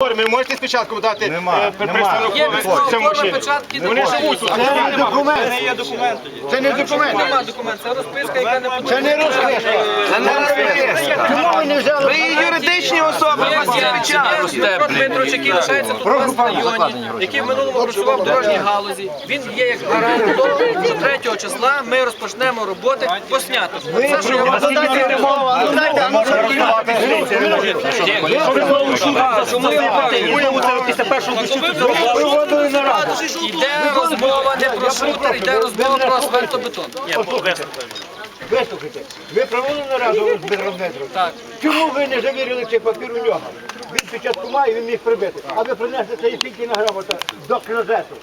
Ви можете спочатку дати Нема, е, представнику Є цьому мужчині? Вони. Це не документ. Це не є документ. Це не документ. Нема документ, це розписка, яка не Це не розписка. Це не розписка. Чому ви не взяли? Ви юридичні особи, у вас є. Дмитрович, який лишається тут у вас в районі, який в минулому працював в дорожній галузі. Він є як гарант того, що 3 числа ми розпочнемо роботи по сняту. Це, що я вам Чому я Йде розмова не про шутер, йде розмова про асфальтобетон. Вислухайте, ви провели нараду з Дмитром Так. Чому ви не завірили цей папір у нього? Він спочатку має, він міг прибити. А ви принесли цей на грамота до клозету.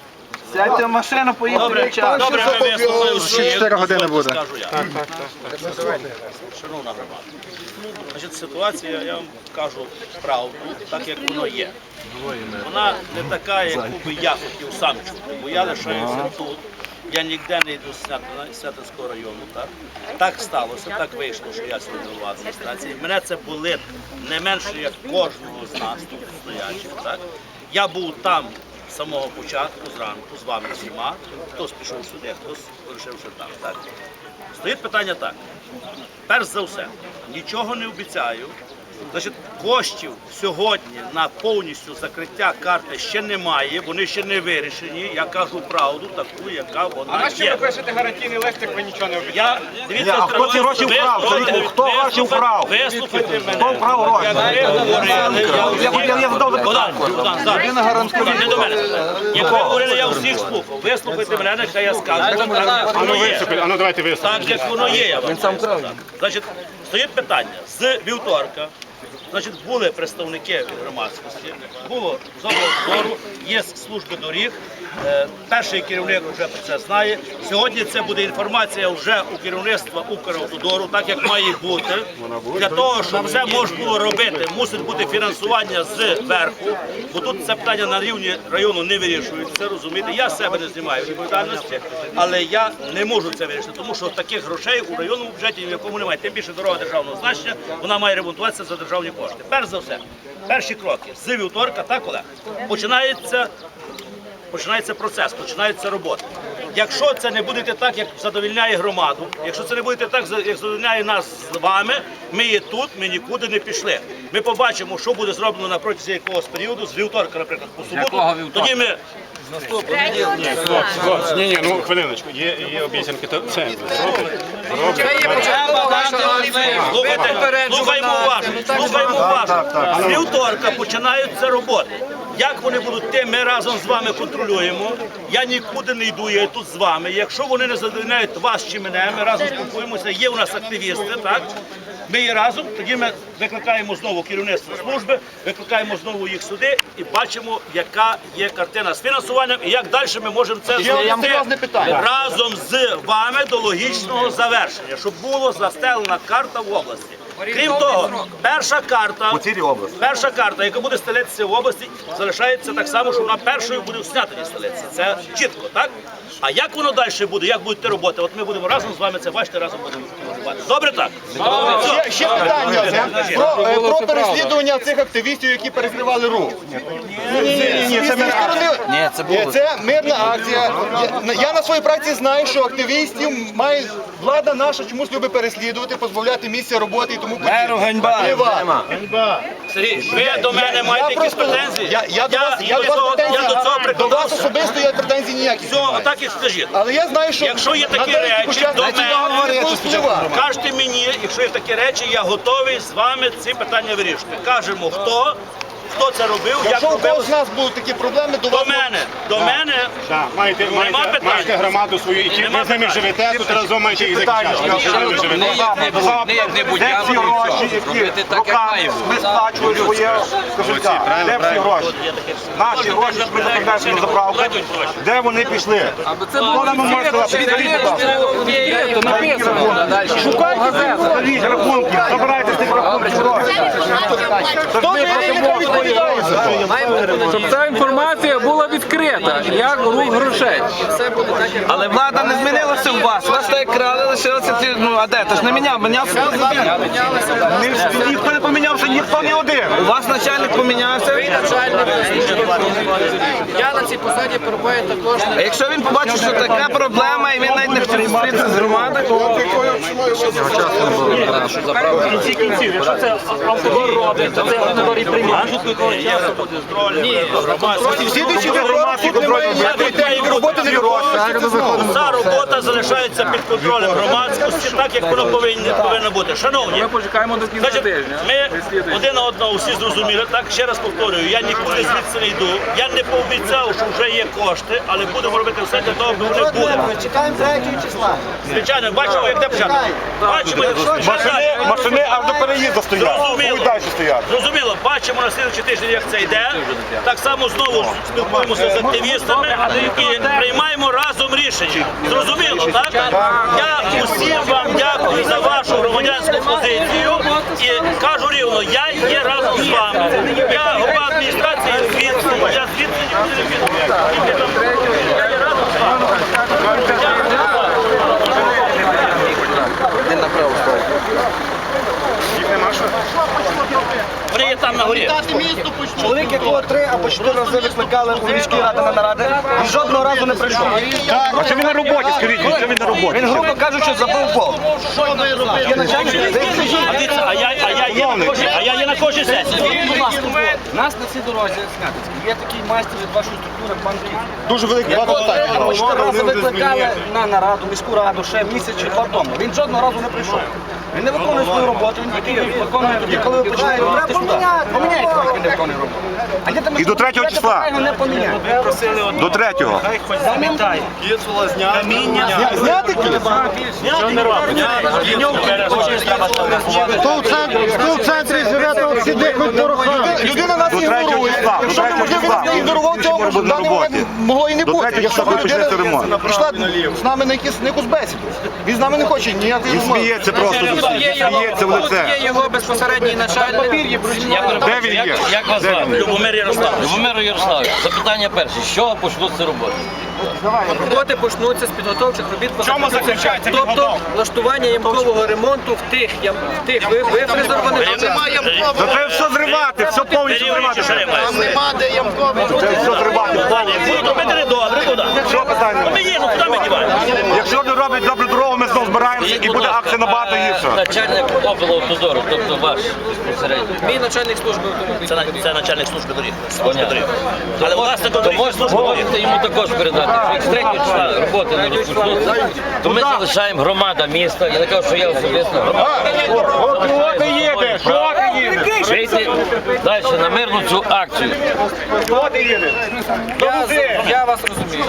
Сядьте в машину, поїдьте печатку. Добре, ми вислухаємо, що є. 4 години буде. Скажу я. Шановна громада. Значить, ситуація, я вам кажу правду, так як воно є. Вона не така, яку би я хотів сам чути, бо я лишаюся тут. Я ніде не йду з Снятинського району. Так? так сталося, так вийшло, що я сьогодні голова адміністрації. Мене це болить не менше, як кожного з нас тут стоячих. Так? Я був там самого початку, зранку, з вами всіма. Хтось пішов сюди, хтось лишився там. Так? Стоїть питання так. Перш за все, нічого не обіцяю. Значить, коштів сьогодні на повністю закриття карти ще немає, вони ще не вирішені. Я кажу правду, таку, яка вона А на що є. ви пишете гарантійний лист, як ви нічого не обіцяли? Я дивіться, А хто ці гроші ви- вкрав? ви- ви- хто гроші вкрав? Вислухайте мене. Хто вкрав гроші? Як ви говорили, я Я- я задав Богдан, Богдан, зараз. Не до мене. Як ви говорили, я всіх слухав. Вислухайте мене, нехай я скажу. Так, як А ну воно є. ну. Так, як воно є, я вам Значить, стоїть питання з вівторка. Значить, були представники громадськості, було зору, є служби доріг. Е, Перший керівник вже про це знає. Сьогодні це буде інформація вже у керівництва Укравтодору, так як має бути. Для того, щоб це можна було робити, мусить бути фінансування з верху, бо тут це питання на рівні району не вирішується, розумієте. Я себе не знімаю відповідальності, але я не можу це вирішити, тому що таких грошей у районному бюджеті ні в якому немає. Тим більше дорога державного значення, вона має ремонтуватися за державні кошти. Перш за все, перші кроки з вівторка, так Олег, починається починається процес, починається робота. Якщо це не буде так, як задовільняє громаду, якщо це не буде так, як задовільняє нас з вами, ми є тут, ми нікуди не пішли. Ми побачимо, що буде зроблено на протязі якогось періоду, з вівторка, наприклад, по суботу. Тоді ми Ні, ні, ну хвилиночку. Є, є обіцянки, то це Слухайте, слухаймо уважно, слухаймо уважно. З вівторка починаються роботи. Як вони будуть йти, ми разом з вами контролюємо. Я нікуди не йду, я тут з вами. Якщо вони не задовольняють вас чи мене, ми разом спілкуємося. Є у нас активісти, так? Ми є разом, тоді ми викликаємо знову керівництво служби, викликаємо знову їх сюди і бачимо, яка є картина з фінансуванням і як далі ми можемо це зробити разом з вами до логічного завершення, щоб була застелена карта в області. Крім того, перша карта, перша карта, яка буде стелитися в області, залишається так само, що вона першою буде в Снятині стелитися. Це чітко, так? А як воно далі буде, як будуть роботи? От ми будемо разом з вами це бачити, разом будемо працювати. Добре так? Ще, ще питання про, е, про переслідування цих активістів, які перекривали рух. Ні, ні, ні, ні, це Ні, це було. Це мирна акція. Я, я на своїй праці знаю, що активістів має влада наша чомусь любить переслідувати, позбавляти місця роботи і тому подібне. ганьба. Сергій, ви до мене маєте якісь претензії? Я, я, до вас, я, до до вас цього, претензій, я до цього до вас прикладався. особисто я претензій ніяких Все, так отак і скажіть. Але я знаю, що Якщо є такі на речі, до мене договору. Кажете мені, якщо є такі речі, я готовий з вами ці питання вирішити. Кажемо, хто, хто це робив, як Якщо у когось робив. з нас будуть такі проблеми, до До вас мене, до мене. Так, маєте, Нема маєте, питань. маєте громаду свою, і Нема ви з ними питань. живете, тут разом маєте їх захищати. Що ви живете? Де ці гроші, які руками ми сплачували своє кошелька? Де всі гроші? Наші гроші, які ми закладаємо на заправку, де вони пішли? Хто нам може сказати? Підійдіть, будь ласка. Шукайте, скажіть рахунки, забирайте з тих рахунків гроші. Хто ви, надію. Ця інформація була відкрита, як рух грошей. Але влада не змінилася у вас. Вас так крали, лишилося ці, ну а де? Тож ж не міняв. Ні- Ніхто не помінявся, ніхто не один. У вас начальник помінявся. ви начальник. Я на цій посаді перебуваю також А якщо він побачить, що така проблема, і він навіть не хоче зустрітися з громадою, В кінці кінців, якщо це автодор робить, то це автодор і приймає. Слідуючий вопрос, тут немає ніякої техніки роботи, не знову. Вся робота залишається під контролем громадськості, так як воно повинно, повинно бути. Шановні, Ми почекаємо до кінця тижня. ми один на одного всі зрозуміли. Так ще раз повторюю, я нікуди звідси не йду. Я не пообіцяв, що вже є кошти, але будемо робити все для того, аби вони були. Чекаємо 3 числа. Звичайно, бачимо, як де початок. Бачимо, як Машини, машини аж до переїзду стоять. Зрозуміло. Будуть далі стоять. Зрозуміло, бачимо на слідчий тиждень, як це йде. Так само знову ж спілкуємося з активістами і приймаємо разом рішення. Зрозуміло, так? Я усім вам дякую за вашу громадянську позицію і кажу рівно, я є разом з вами. Я голова адміністрації звідси, я звідси нікуди не піду. Я є разом з вами. Вони є там на горі. чоловік, якого три або чотири рази викликали у міській раді на наради, і жодного разу не прийшов. А що він на роботі, скажіть, мені, що він на роботі? Він, грубо кажучи, забив пол. Є начальник, А дивіться, а я, а я є на кожній, а я є на кожній сесії. У нас на цій дорозі Снятицькій є такий майстер від вашої структури, пан Кіт. Дуже велике багато питань. або чотири рази викликали на нараду, міську раду ще місяць чи два тому. Він жодного разу не прийшов. Він не виконує свою роботу, він виконує тоді, коли ви починаєте Поміняйте, не. А де там І до третього числа. Його не поміняють. До третього. Зняти кіт? Хто в центрі живе, то сидить хоч дорога. Людина нас До третього ігнорує. числа, до Якщо третього неможливо числа. нас ігнорував, цього в даний момент могло і не До бути. третього Якщо числа б почнеться людина ремонт. прийшла з нами на якусь на якусь бесіду. Він з нами не хоче ніякої Він розмови. сміється просто, сміється в є його безпосередній начальник. Де він є? Як вас Де звати? він? Любомир Ярославович. Любомир Ярославович, запитання перше. З чого почнуться роботи? Роботи почнуться з підготовчих робіт чому заключається Тобто влаштування ямкового ремонту в тих ям в тих ви- вифрезерованих Та треба все зривати, все повністю зривати. Нема де ямковий. Це все зривати. Будуть робити недобре, куди? Що питання? Ми їдемо, куди ми діваємо? Якщо не роблять добру дорогу, ми знову збираємося і буде акція набагато гірша. Начальник облавтодору, тобто ваш безпосередньо. Мій начальник служби на- це начальник служби доріг. Але власне то доріг. можете йому також передати, що як з третього числа роботи не розпочнуться, то ми залишаємо громада міста. Я не кажу, що я особисто громада. Ти їдеш? Що ти їдеш? Вийти далі на мирну цю акцію. Що ти їдеш? Я, я вас розумію.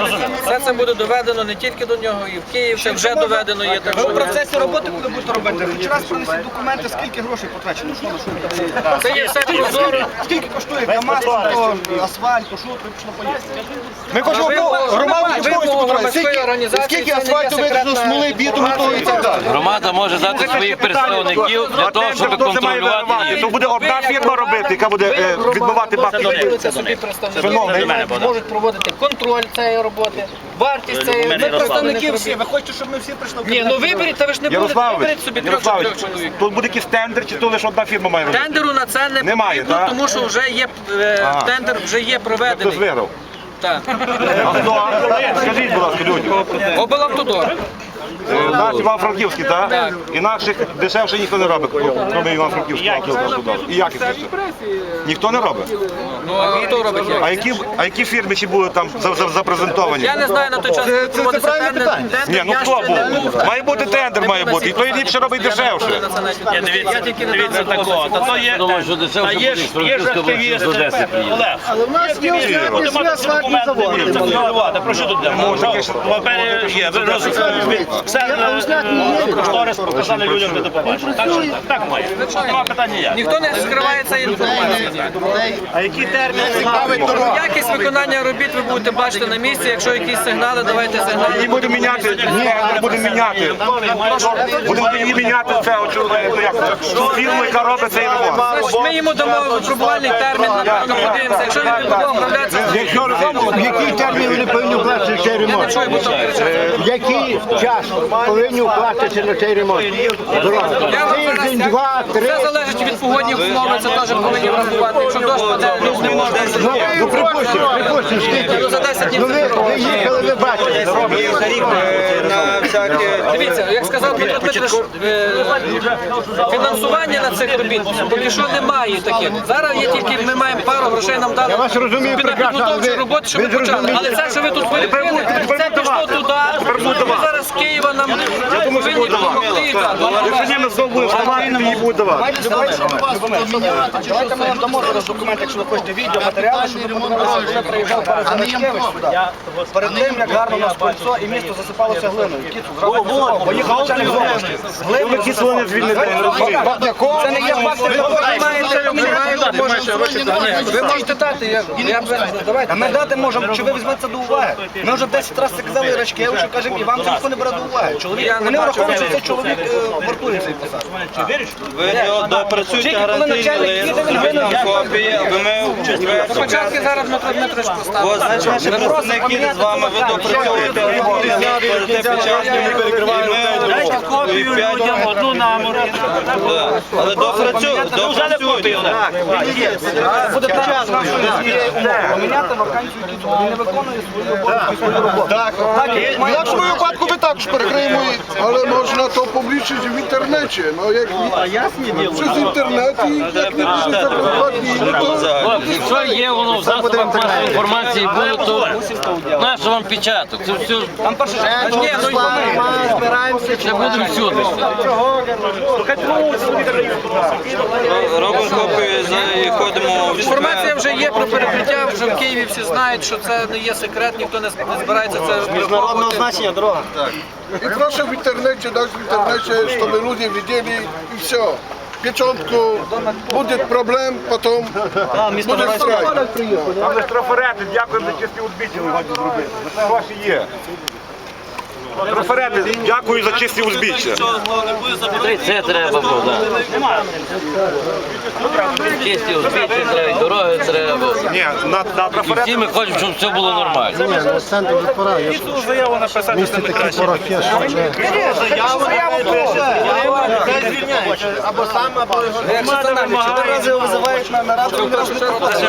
Все це буде доведено не тільки до нього, і в Київ це вже доведено є. Так що в процесі роботи, коли будете робити, хоч раз принесіть документи, скільки грошей потрачено, що на що це є все прозоро. Скільки коштує КАМАЗ, асфальт, то що, пішло поїсти. Ми хочемо Ну, ви- контролювати. громадської Скільки, це асфальту секретна смоли, бітуму і так далі. Громада може дати своїх представників для того, щоб це контролювати їх. То буде одна фірма робити, яка буде е, відбивати бабки. Контролюються собі представники, можуть проводити контроль цієї роботи, вартість цієї Любомир роботи. Ярославович. всі, ви хочете, щоб ми всі прийшли в Ні, ну виберіть, та ви ж не будете, виберіть собі трьох-чотирьох чоловік. тут буде якийсь тендер, чи то лише одна фірма має робити? Тендеру на це не Немає, потрібно, тому що вже є е, тендер вже є Хтось проведений. виграв. Так. Скажіть, будь ласка, люди. Облавтодор. Е, Наш Іван-Франківський, так? Інакших дешевше ніхто не робить, крім Іван-Франківського. І якісніше. Ніхто не робить. Ну а хто робить як? А які, а які фірми ще були там за- за- запрезентовані? Я не знаю на той час. Це- це- це проводився правильне тендер. питання. Тендер Ні, ну я хто ще не був? Має бути тендер, має бути. І то і ліпше робить дешевше. Ні, дивіться, дивіться такого. Та то є, Думаю, що та дешевше є буде, ж що є ж Франківська активісти. до Одеси приїде. Олег. Але в нас є всі документи, будемо. Про що тут йде? Може, папери є. Ви роз- все е, кошторис показали людям де побачити. Так, що так, так має. Нема питань ніяких. Ніхто не скриває цієї інформації. А які терміни? Якість виконання робіт ви будете бачити на місці. Якщо якісь сигнали, давайте сигнали. будемо міняти, ні, будемо міняти. Будемо її міняти це, ну, як це, цю фірму, яка робить цей ремонт. Значить, ми йому дамо випробувальний термін, напевно, подивимося. Якщо він не буде справлятися, Якщо в який термін вони повинні вкласти цей ремонт? В який час повинні вкластися на цей ремонт? Тиждень, два, три. Все залежить від погодних умов, це теж повинні врахувати. Якщо дощ паде, ну, не можна. Ну, ну припустимо, припустимо, скільки? Ну, за 10 днів Ну ви, ви їхали, ви бачите. Дивіться, як сказав Петро Дмитрович, е, фінансування на цих робіт поки що немає таких. Зараз є тільки ми маємо пару грошей нам дали. Я вас розумію прекрасно, роботу, щоб ми почали. Але це, що ви тут перекрили, це пішло туди. Ви зараз з Києва нам повинні допомогти. Якщо ми знову будемо вставати, то її будуть давати. Давайте ми вам дамо зараз документи, якщо ви хочете відео, матеріали, щоб ви подивилися, вже приїжджав перед Замичкевич сюди. Перед тим, як гарно у нас кольцо і місто засипалося глиною. Кіцу зразу засипало, бо їх начальник з області. Глиною Ті не звільнити. Це не є факт, ви Ви можете дати, я, я б- давайте. А ми дати можемо, чи ви візьмете це до уваги? Ми вже 10 разів це казали Рачкевичу, кажемо, і вам це ніхто не бере до уваги. Чоловік, вони враховують, що цей чоловік е, вартує цей посад. Ви його допрацюйте, Тільки коли начальник їде, він копії, аби ми в четвер. Зараз Дмитро Бо поставив. значить наші представники з вами, ви допрацьовуєте роботи, перед тим печатку, і ми і п'ять одну нам. Але допрацюйте, допрацюйте. Буде право з нашої умови. Поміняти вакансію Кіцу, він не виконує свою роботу. Так, в нашому випадку ми також перекриємо і Ale można to publiczyć w internecie. No jak przez internet i jak nie pisze za dokładnie, to Якщо є воно в засобах масової інформації, було, то нащо вам печаток? Це все Там ну збираємося. це буде всюди. Робимо копію і ходимо в Інформація вже є про перекриття, вже в Києві всі знають, що це не є секрет, ніхто не збирається це Міжнародного значення дорога. i proszę w internecie dać w internecie, żeby ludzie widzieli i все. Pieczątku, będzie problem, potem będzie strajk. Там трафарети, дякуємо за чисті узбіччя, ви хочете зробити. Це гроші є. Трафарети, дякую за чисті узбіччя. Це треба було, так. Чисті узбіччя треба, дороги треба. Ні, на, на І всі ми хочемо, щоб все було нормально. заяву написати, це не краще. Якщо це навіть чотири рази його визивають на нараду.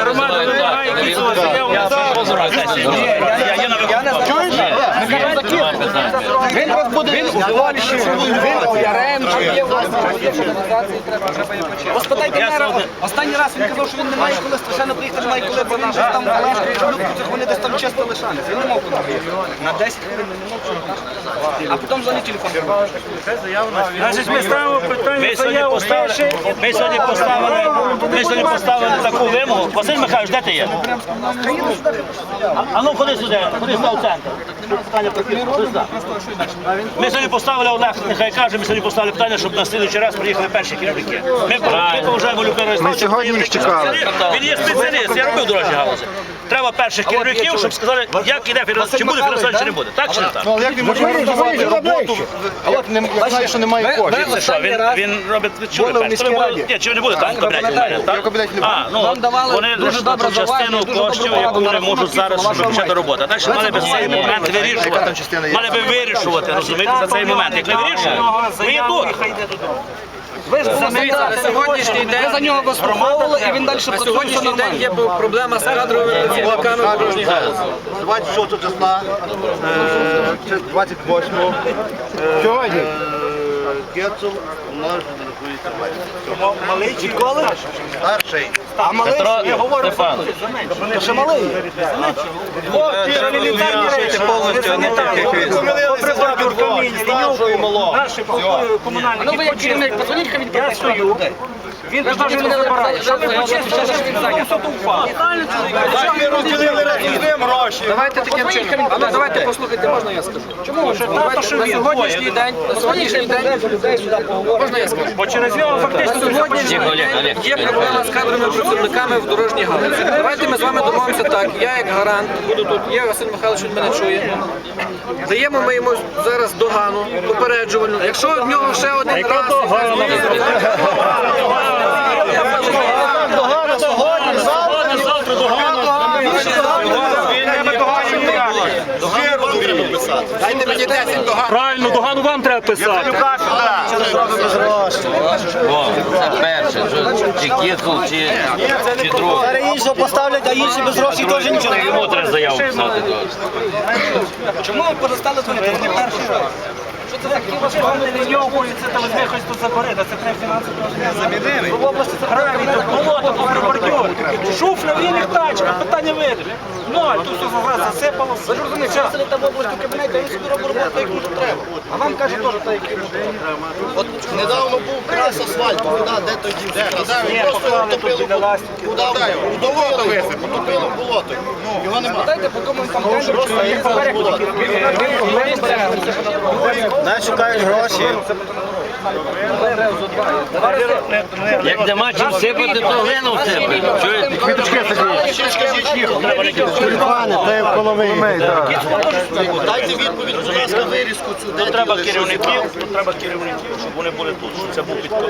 Роман, вимагає якісь заяву. Я не знаю. Він є у почати. Розпитайте мера. Останній раз він казав, що він не має коли страшенно приїхати, немає коли бо він там Олешка і вони десь там чисто лишались. Він не мав куди приїхати. На 10 хвилин не мав приїхати. А потім взагалі телефон. Значить, ми ставимо питання заяву. Ми сьогодні поставили, ми сьогодні поставили таку вимогу. Василь Михайлович, де ти є? А- А ну ходи сюди, ходи сюди в центр. Ми сьогодні поставили Олег, нехай каже, ми сьогодні поставили питання, щоб на слідуючий раз приїхали перші керівники. Ми, поважаємо Люка Ми сьогодні їх чекали. Він є спеціаліст, я робив дорожні галузі. Треба перших керівників, щоб сказали, як іде фінансування, чи буде фінансування, чи не буде. Так чи не так? Ну, але як він може організувати роботу, а не, як знає, що немає коштів? Це що, він, він робить чули Були в. Ні, чи не буде там в кабінеті? пам'ятаю, так? в кабінеті. А, ну, Вам давали вони дуже добре частину коштів, яку вони можуть зараз, щоб почати роботу. А далі мали би цей момент вирішувати. Мали би вирішувати, розумієте, за цей момент. Як не вирішуємо, ми є тут. Ви ж за Дивіться, на сьогоднішній день за нього розраховували, і він далі на працює все сьогоднішній день нормально. є проблема з кадровими працівниками дорожній галузі. 26 числа, е, чи 28 Сьогодні. Гецел може рахується Малий чи коли? старший. А малий, не я говорю, Степанович. то ще малий. Треба повністю, а не так, як він. Попри каміння, ліньовку, наші комунальні Ну ви як керівник, позвоніть, хай він я стою. Він ж навіть не забирає. Що ви почистили, що він зайнят? Все то впало. розділили разом з ним гроші. Давайте таким чином. Ну давайте послухайте, можна я скажу? Чому давайте на сьогоднішній день, на сьогоднішній день, можна я скажу? Бо через нього фактично Олег, є проблема з кадровими працівниками в дорожній галузі. Давайте ми з вами домовимося так. Я як гарант буду тут, є Василь Михайлович, він мене чує. Даємо ми йому зараз догану, попереджувальну. Якщо в нього ще один раз... Він не доганів ніяких. Дайте мені 10 до Правильно, догану вам треба писати. Перше, чи кіцул, чи, друг. Зараз іншого поставлять, а інші без грошей теж нічого Йому треба заяву писати. Чому ви перестали дзвонити? Вони перші. Що це таке? Хоч тут заборити, це треба фінансово замінили. В області це гравій, болото, бордюр. Шуфля, він їх тачка, питання видиш. Ноль, тут все зараз засипало. Ви ж розумієте, час. Це там в області кабінеті, він собі робить роботу, як йому треба. А вам каже теж так, як треба. От недавно був крас асфальту, куди, де тоді вже? Куди? Просто втопили, куди? У болото висипали, утопили в болото. Ну, його нема. Дайте, поки ми там тендер, Просто їхали в болото. Навіть шукають гроші. Як нема чим сипати, то глину всипати. Чуєте? Ще скажіть їх. Дайте відповідь, будь ласка, вирізку цю. де Треба керівників, треба керівників, щоб вони були тут, щоб це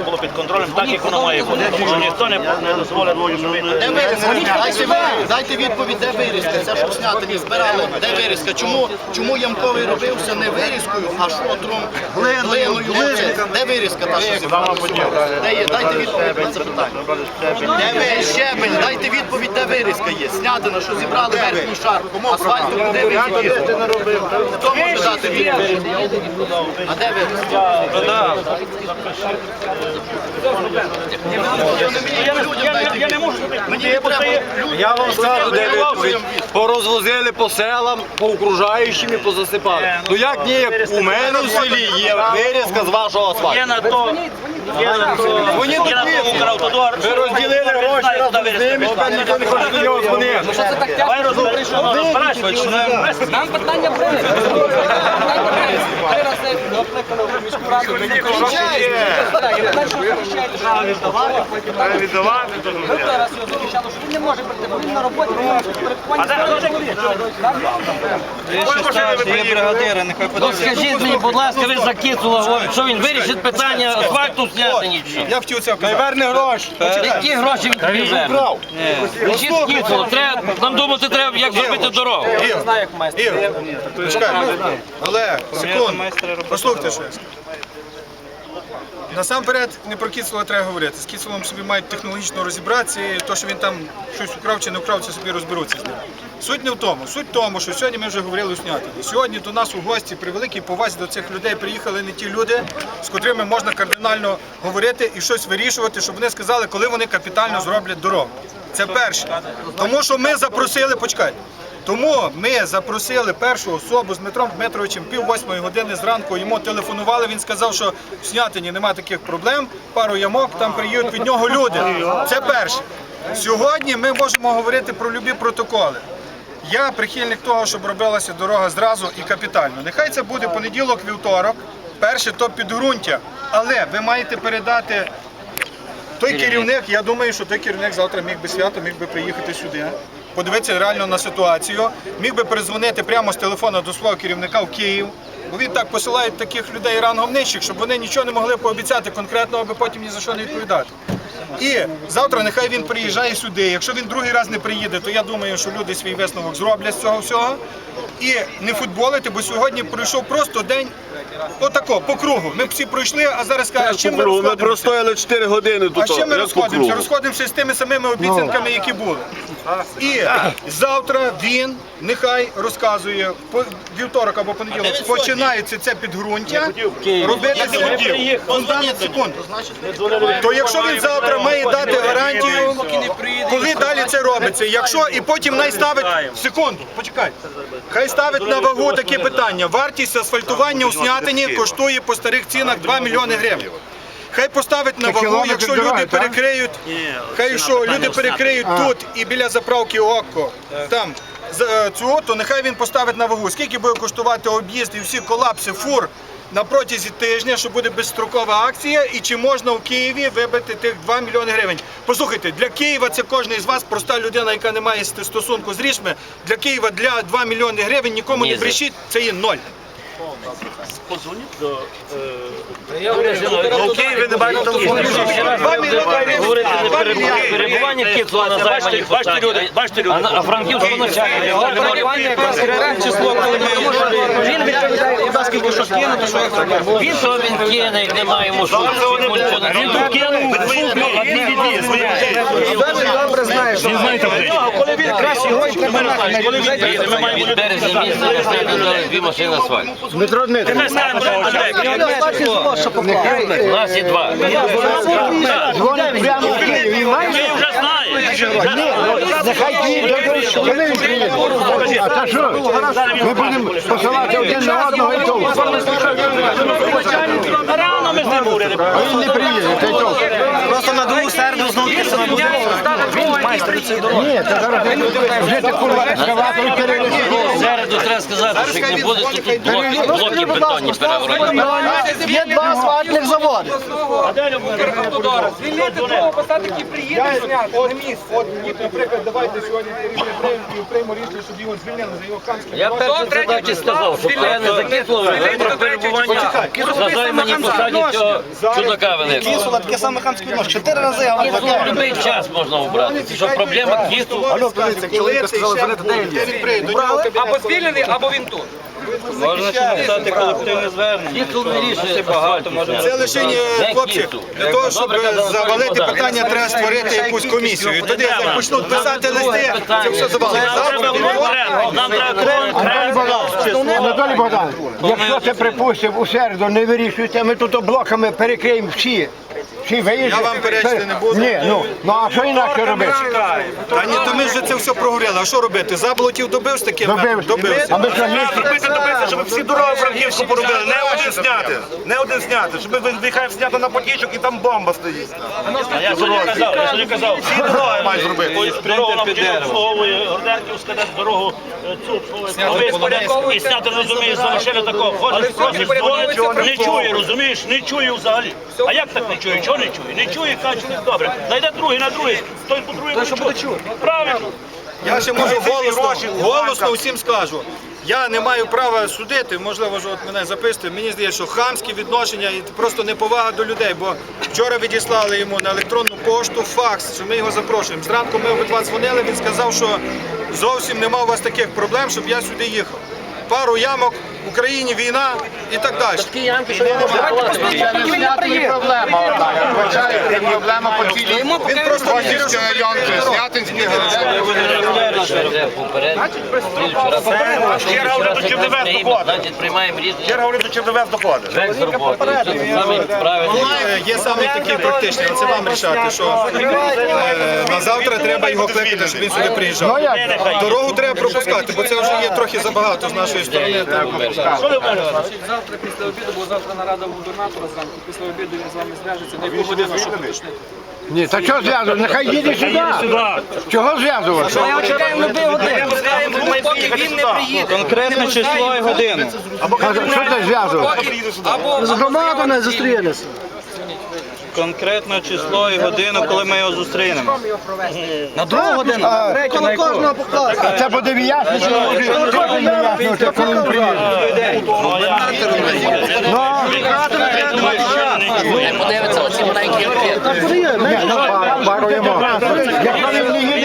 було під контролем, так як воно має бути. Тому що ніхто не, не дозволить, щоб. Де вирізка? Дайте, відповідь, де вирізка. Це ж снятині збирали. Де вирізка? Чому ямковий робився не вирізкою, а шотром, глиною? Де вирізка та, що зібрали? Де є? Дайте відповідь на це питання. Де ви щебень? Дайте відповідь, де вирізка є. Снятина, що зібрали верхній шар. Асфальту, де вирізка є? Хто може дати відповідь? А де вирізка? Я не можу. Мені треба. Я вам скажу, де відповідь. Порозвозили по селам, по окружаючим і позасипали. Ну як ні, у мене в селі є вирізка з вашого асфальту. Є на то, є на то, Вони на то Укравтодор. Ви розділили гроші разом з ними, тепер ніхто не хоче до нього дзвонити. Давай розберемо, розбирайся, чи не Нам питання прийняли. Три рази накликали в міську раду. Ми не Ми зараз його захищали, що він не може прийти, бо він на роботі, він на перебуванні. Є бригадири, нехай Ну скажіть мені, будь ласка, ви за кіцула що він вирішить питання асфальту зняти нічого. Я хотів це казати. Верне гроші. Які гроші він тобі бере? Лишіть кіцело. треба, нам думати треба, як зробити дорогу. Я знаю, як майстер. Почекай. Олег, секунду. Послухайте що я скажу. Насамперед не про Кіцела треба говорити. З Кіцелом собі мають технологічно розібратися, і то, що він там щось украв чи не украв, це собі розберуться з ним. Суть не в тому. Суть в тому, що сьогодні ми вже говорили у Снятині. Сьогодні до нас у гості при великій повазі до цих людей приїхали не ті люди, з котрими можна кардинально говорити і щось вирішувати, щоб вони сказали, коли вони капітально зроблять дорогу. Це перше. Тому що ми запросили, почекайте. Тому ми запросили першу особу з Дмитром Дмитровичем пів восьмої години зранку. Йому телефонували. Він сказав, що в Снятині немає таких проблем. Пару ямок там приїдуть від нього люди. Це перше. Сьогодні ми можемо говорити про любі протоколи. Я прихильник того, щоб робилася дорога зразу і капітально. Нехай це буде понеділок, вівторок. Перше то підґрунтя. Але ви маєте передати той керівник, я думаю, що той керівник завтра міг би свято, міг би приїхати сюди, подивитися реально на ситуацію, міг би перезвонити прямо з телефона до свого керівника в Київ. Бо він так посилає таких людей рангом нижчих, щоб вони нічого не могли пообіцяти конкретно, аби потім ні за що не відповідати. І завтра нехай він приїжджає сюди. Якщо він другий раз не приїде, то я думаю, що люди свій висновок зроблять з цього всього. І не футболити, бо сьогодні пройшов просто день отако, по кругу. Ми всі пройшли, а зараз кажуть, чим ми Ми розходимося? простояли 4 години тут. А ще ми як по розходимося? кругу. Розходимося з тими самими обіцянками, які були. І завтра він нехай розказує по вівторок або понеділок. Починається це підґрунтя робити фундамент. Фундамент. То якщо він завтра має дати гарантію, коли далі це робиться, якщо і потім най ставить секунду, почекай. Хай ставить на вагу таке питання. Вартість асфальтування у снятині коштує по старих цінах 2 мільйони гривень. Хай поставить на вагу, якщо люди перекриють, хай що люди перекриють тут і біля заправки ОККО, там е, то нехай він поставить на вагу. Скільки буде коштувати об'їзд і всі колапси фур на протязі тижня, що буде безстрокова акція, і чи можна в Києві вибити тих 2 мільйони гривень. Послухайте, для Києва це кожен із вас, проста людина, яка не має стосунку з річми, для Києва для 2 мільйони гривень нікому не брешіть, це є ноль. Позвоніть до... У Києві не бачите перебування, перебування Кіцова на займані Бачите, люди, бачите, люди. А, Франківську число, коли ми Він відповідає, будь ласка, якщо щось кинути, що я зроблю. Він що він кине, як немає йому що. Він тут кинув. Добре знаєш, що Коли він якраз його коли він Від березня місяця дві машини асфальту. Дмитро Дмитрович, нас є два. дзвонить прямо в Київ, він має? Приїде? А та що? Ми будемо посилати один на одного і то. Рано ми з ним говорили. А він не приїде, та й то. Просто на другу середу знову Він майстер цієї дороги. Ні, та зараз вже ти курва ескаватор переліз. Середу треба сказати, що не буде, тут блоки, бетонні перегородні. Є два асфальтних заводи. От, от, от, наприклад, давайте сьогодні приймемо рішення, щоб його звільнили за його хамське. Я перший задачі сказав, що я не закисло про перебування на займаній посаді цього чудака великого. Кісула таке саме хамське відношення. Чотири рази я вам Кісу в будь-який час можна обрати. Що проблема кісу? Або звільнений, або він тут. Можна ще написати колективне звернення. Багато. Це лише Не хлопці. Для того, щоб завалити питання, треба створити якусь комісію. І тоді як почнуть писати листи, це все завалить. Нам треба Анатолій Богданович, якщо це припустимо у середу не вирішується, ми тут блоками перекриємо всі. Всі виїжджі. Я вам перечити не буду. Ні, ну, ну а що інакше робити? Та ні, то ми вже це все прогоріли. А що робити? Заблотів добив з таким? Добив. Добився. А ми що, ні? Добити, добити, щоб всі дороги Франківську поробили. Не один зняти. Не один зняти. Щоб ви виїхав зняти на потічок і там бомба стоїть. А я сьогодні казав, я сьогодні казав. Всі дороги мають зробити. Дорогу нам вчили обслуговує Горденківська десь дорогу цю обслуговує і зняти, розумієш, залишили такого. Дзвонить, не чує, розумієш, не чує взагалі. А як так не чує? Чого не чує? Не чує, каже, що не добре. Найде другий на другий, той по другий буде чути. Правильно. Я ще можу голосно, голосно всім скажу. Я не маю права судити, можливо, ж от мене записуєте. Мені здається, що хамські відношення і просто неповага до людей. Бо вчора відіслали йому на електронну пошту факс, що ми його запрошуємо. Зранку ми обидва дзвонили, він сказав, що зовсім нема у вас таких проблем, щоб я сюди їхав. Пару ямок, в Україні війна і так далі. Такі ямки, що не Проблема по цілій. Він просто вірив, що Снятинський, Черга говорить, до доходить. Приймаємо рішення. Черга говорить, до Чернівець доходить. Е, Є саме такі практичні, це вам рішати, що е, на завтра треба його кликати, щоб він сюди приїжджав. Дорогу треба пропускати, бо це вже є трохи забагато з нашої сторони. Завтра після обіду, бо завтра нарада губернатора зранку. Після обіду він з вами зв'яжеться. На яку годину, щоб уточнити. Ні, та чого зв'язувати? Нехай їде сюди. Чого зв'язувати? Ми чекаємо на години. Поки він не приїде. Конкретне число і годину. Що це зв'язувати? З не зустрілися. Конкретне число і годину, коли ми його зустрінемо. На другу годину? Третю, на яку? А це буде може кожен не вияснювати, коли він приїде. Подивиться оці маленькі. Ні, ну,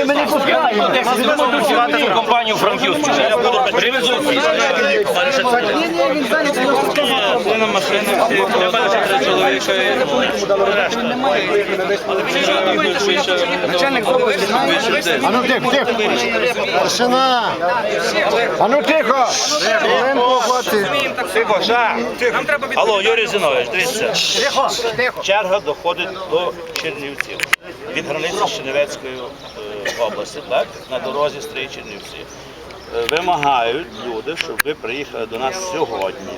пар- паруємо. Якщо він не їде, ми не пускаємо. Працювати за компанію Франківську. Я буду привезу. Всі чоловіка. Начальник голови А ну тихо, тихо. Старшина. А ну тихо. Тихо, ша. Алло, Юрій Зінович, дивіться. Черга доходить до Чернівців. Від границі з Чернівецькою е, області, так? На дорозі Стрий Чернівці. е, вимагають люди, щоб ви приїхали до нас сьогодні.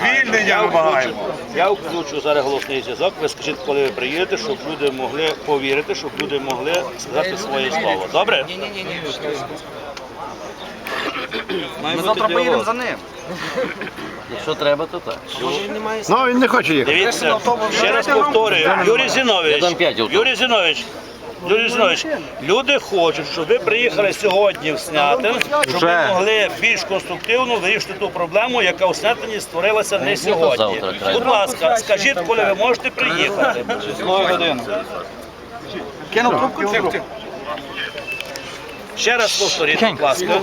Звільнення вимагаємо. Я включу зараз голосний зв'язок. Ви скажіть, коли ви приїдете, щоб люди могли повірити, щоб люди могли сказати своє слово. Добре? Ні-ні. Ми завтра поїдемо за ним. Якщо треба, то так. Ну, він не хоче їхати. Дивіться, ще раз повторюю. Юрій Зінович, Я. Юрій Зінович, Юрій Зінович, люди хочуть, щоб ви приїхали сьогодні в Снятин, щоб ви могли більш конструктивно вирішити ту проблему, яка у Снятині створилася не сьогодні. Будь ласка, скажіть, коли ви можете приїхати. Кинув трубку? Ще раз повторіть, будь ласка.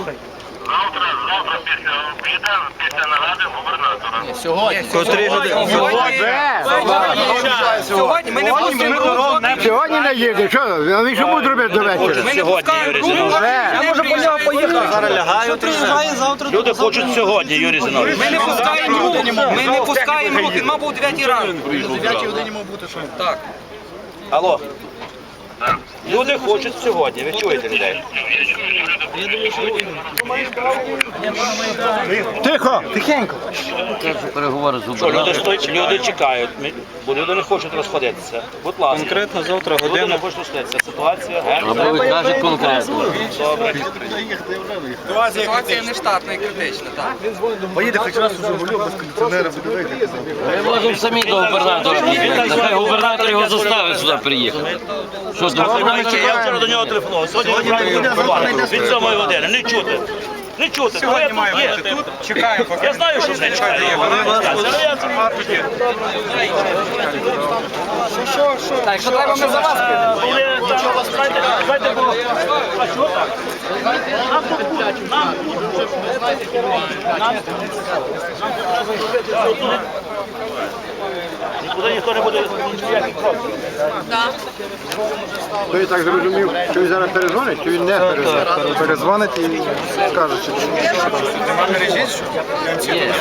Котрі Сьогодні ми не пустимо. Сьогодні не їде, що? Він що буде робити до вечора? Сьогодні, Юрій Зінович. Я можу по нього поїхати. зараз лягають. Люди хочуть сьогодні, Юрій Зінович. Ми не пускаємо рух. Ми не пускаємо рух. Він мав був 9 ранку. Алло. Люди хочуть сьогодні, ви чуєте людей? Тихо, тихенько. Переговори з Що люди, стоять, люди чекають, ми- бо люди не хочуть розходитися. Будь ласка. Конкретно завтра Люди година. не хочуть розходитися. Ситуація Або геть. ви конкретно. Добре. Ситуація нештатна і критична, так. Ми можемо самі до губернатора. Нехай губернатор його заставить сюди приїхати. Що Я вчора до нього телефонував. Сьогодні від 7 години. Не чути. Не чути. Бо я тут. Чекаємо, поки Я знаю, що не чекає. Так, якщо треба, ми за вас там, знаєте, бо- а чого так? Нам тут буде, нам буде. Нам- Нікуди ніхто не буде ніяких кроків. То я так зрозумів, що він зараз перезвонить, чи він не перезвонить? Перезвонить і скаже, мережі, що? Є.